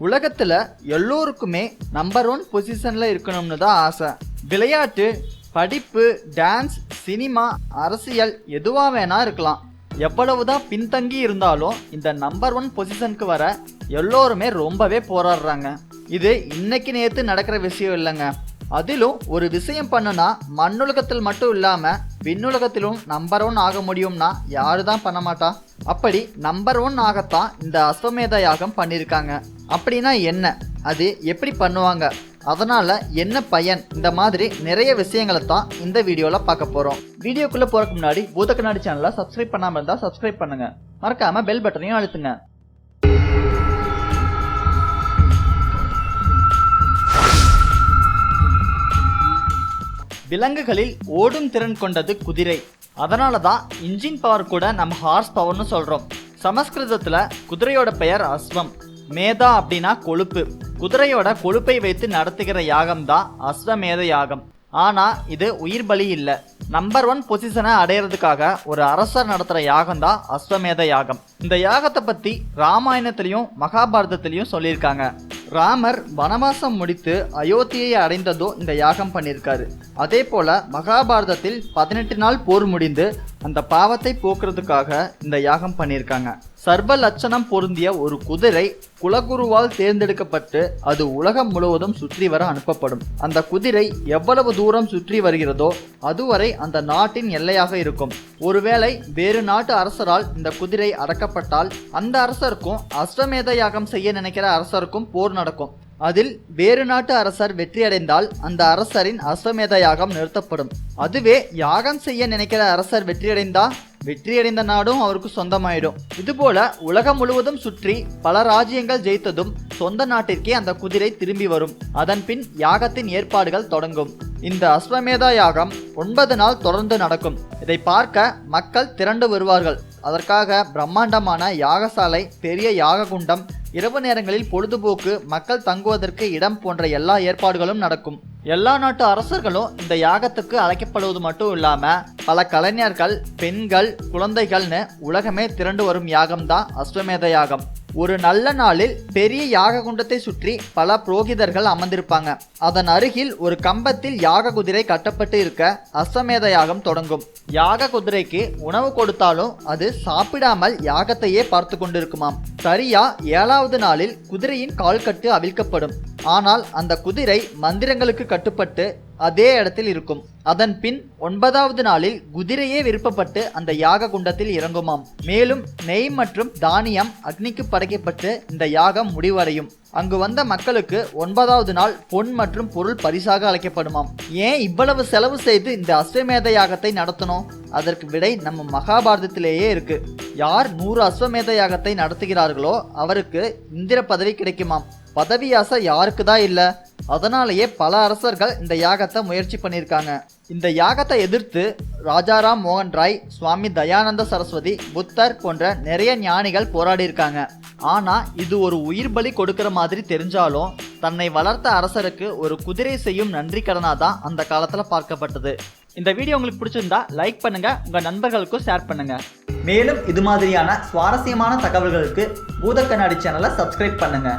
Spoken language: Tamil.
உலகத்துல எல்லோருக்குமே நம்பர் ஒன் பொசிஷன்ல இருக்கணும்னு தான் ஆசை. விளையாட்டு படிப்பு டான்ஸ் சினிமா அரசியல் எதுவா வேணா இருக்கலாம். எவ்வளவுதான் பின்தங்கி இருந்தாலும் இந்த நம்பர் ஒன் பொசிஷனுக்கு வர எல்லோருமே ரொம்பவே போராடுறாங்க. இது இன்னைக்கு நேத்து நடக்கிற விஷயம் இல்லைங்க. அதிலும் ஒரு விஷயம் பண்ணுனா மண்ணுலகத்தில் மட்டும் இல்லாம விண்ணுலகத்திலும் நம்பர் ஒன் ஆக முடியும்னா யாரு தான் பண்ண மாட்டா? அப்படி நம்பர் ஒன் ஆகத்தான் இந்த அஸ்வமேத யாகம் பண்ணியிருக்காங்க அப்படின்னா என்ன? அது எப்படி பண்ணுவாங்க? அதனால என்ன பயன்? இந்த மாதிரி நிறைய விஷயங்களை தான் இந்த வீடியோவில் பார்க்க போகிறோம் வீடியோக்குள்ளே போகிறக்கு முன்னாடி பூத கண்ணாடி சேனலை சப்ஸ்கிரைப் பண்ணாமல் இருந்தால் சப்ஸ்கிரைப் பண்ணுங்க. மறக்காமல் பெல் பட்டனையும் அழுத்துங்க. விலங்குகளில் ஓடும் திறன் கொண்டது குதிரை. அதனால தான் இன்ஜின் பவர் கூட நம்ம ஹார்ஸ் பவர்னு சொல்கிறோம் சமஸ்கிருதத்தில் குதிரையோட பெயர் அஸ்வம். மேதா அப்படின்னா கொழுப்பு. குதிரையோட கொழுப்பை வைத்து நடத்துகிற யாகம் தான் அஸ்வமேத யாகம். ஆனா இது உயிர் பலி இல்ல. நம்பர் ஒன் பொசிஷனை அடையிறதுக்காக ஒரு அரசர் நடத்துற யாகம் தான் அஸ்வமேத யாகம். இந்த யாகத்தை பத்தி ராமாயணத்திலையும் மகாபாரதத்திலையும் சொல்லியிருக்காங்க. ராமர் வனவாசம் முடித்து அயோத்தியை அடைந்ததோ இந்த யாகம் பண்ணியிருக்காரு. அதே போல மகாபாரதத்தில் பதினெட்டு நாள் போர் முடிந்து அந்த பாவத்தை போக்குறதுக்காக இந்த யாகம் பண்ணியிருக்காங்க. சர்வ லட்சணம் பொருந்திய ஒரு குதிரை குலகுருவால் தேர்ந்தெடுக்கப்பட்டு அது உலகம் முழுவதும் சுற்றி வர அனுப்பப்படும். அந்த குதிரை எவ்வளவு தூரம் சுற்றி வருகிறதோ அதுவரை அந்த நாட்டின் எல்லையாக இருக்கும். ஒருவேளை வேறு நாட்டு அரசரால் இந்த குதிரை அடக்கப்பட்டால் அந்த அரசருக்கும் அஸ்வமேத யாகம் செய்ய நினைக்கிற அரசருக்கும் போர் நடக்கும். அதில் வேறு நாட்டு அரசர் வெற்றியடைந்தால் அந்த அரசரின் அஸ்வமேத யாகம் நிறுத்தப்படும். அதுவே யாகம் செய்ய நினைக்கிற அரசர் வெற்றியடைந்தா? வெற்றியடைந்த நாடும் அவருக்கு சொந்தமாயிடும். இதுபோல உலகம் முழுவதும் சுற்றி பல ராஜ்யங்கள் ஜெயித்ததும் சொந்த நாட்டிற்கே அந்த குதிரை திரும்பி வரும். அதன் பின் யாகத்தின் ஏற்பாடுகள் தொடங்கும். இந்த அஸ்வமேதா யாகம் ஒன்பது நாள் தொடர்ந்து நடக்கும். இதை பார்க்க மக்கள் திரண்டு வருவார்கள். அதற்காக பிரம்மாண்டமான யாகசாலை பெரிய யாக குண்டம் இரவு நேரங்களில் பொழுதுபோக்கு மக்கள் தங்குவதற்கு இடம் போன்ற எல்லா ஏற்பாடுகளும் நடக்கும். எல்லா நாட்டு அரசர்களும் இந்த யாகத்துக்கு அழைக்கப்படுவது மட்டும் இல்லாம பல கலைஞர்கள் பெண்கள் குழந்தைகள்னு உலகமே திரண்டு வரும் யாகம் தான் அஸ்வமேத யாகம். ஒரு நல்ல நாளில் பெரிய யாக குண்டத்தை சுற்றி பல புரோகிதர்கள் அமர்ந்திருப்பாங்க. அதன் அருகில் ஒரு கம்பத்தில் யாக குதிரை கட்டப்பட்டு இருக்க அஸ்வமேத யாகம் தொடங்கும். யாக குதிரைக்கு உணவு கொடுத்தாலும் அது சாப்பிடாமல் யாகத்தையே பார்த்து கொண்டிருக்குமாம். சரியா ஏழாவது நாளில் குதிரையின் கால்கட்டு அவிழ்க்கப்படும். ஆனால் அந்த குதிரை மந்திரங்களுக்கு கட்டுப்பட்டு அதே இடத்தில் இருக்கும். அதன் பின் ஒன்பதாவது நாளில் குதிரையே விருப்பப்பட்டு அந்த யாக குண்டத்தில் இறங்குமாம். மேலும் நெய் மற்றும் தானியம் அக்னிக்கு படைக்கப்பட்டு இந்த யாகம் முடிவடையும். அங்கு வந்த மக்களுக்கு ஒன்பதாவது நாள் பொன் மற்றும் பொருள் பரிசாக அழைக்கப்படுமாம் ஏன் இவ்வளவு செலவு செய்து இந்த அஸ்வமேத யாகத்தை நடத்தணும்? அதற்கு விடை நம்ம மகாபாரதத்திலேயே இருக்கு. யார் நூறு அஸ்வமேத யாகத்தை நடத்துகிறார்களோ அவருக்கு இந்திர பதவி கிடைக்குமாம். பதவி ஆசை யாருக்கு தான் இல்லை? அதனாலேயே பல அரசர்கள் இந்த யாகத்தை முயற்சி பண்ணியிருக்காங்க. இந்த யாகத்தை எதிர்த்து ராஜாராம் மோகன் ராய் சுவாமி தயானந்த சரஸ்வதி புத்தர் போன்ற நிறைய ஞானிகள் போராடி இருக்காங்க இது ஒரு உயிர் பலி கொடுக்கிற மாதிரி தெரிஞ்சாலும் தன்னை வளர்த்த அரசருக்கு ஒரு குதிரை செய்யும் நன்றி கடனாக தான் அந்த காலத்தில் பார்க்கப்பட்டது. இந்த வீடியோ உங்களுக்கு பிடிச்சிருந்தா லைக் பண்ணுங்க உங்க நண்பர்களுக்கும் ஷேர் பண்ணுங்க. மேலும் இது மாதிரியான சுவாரஸ்யமான தகவல்களுக்கு பூத கண்ணாடி சேனலை சப்ஸ்கிரைப் பண்ணுங்க.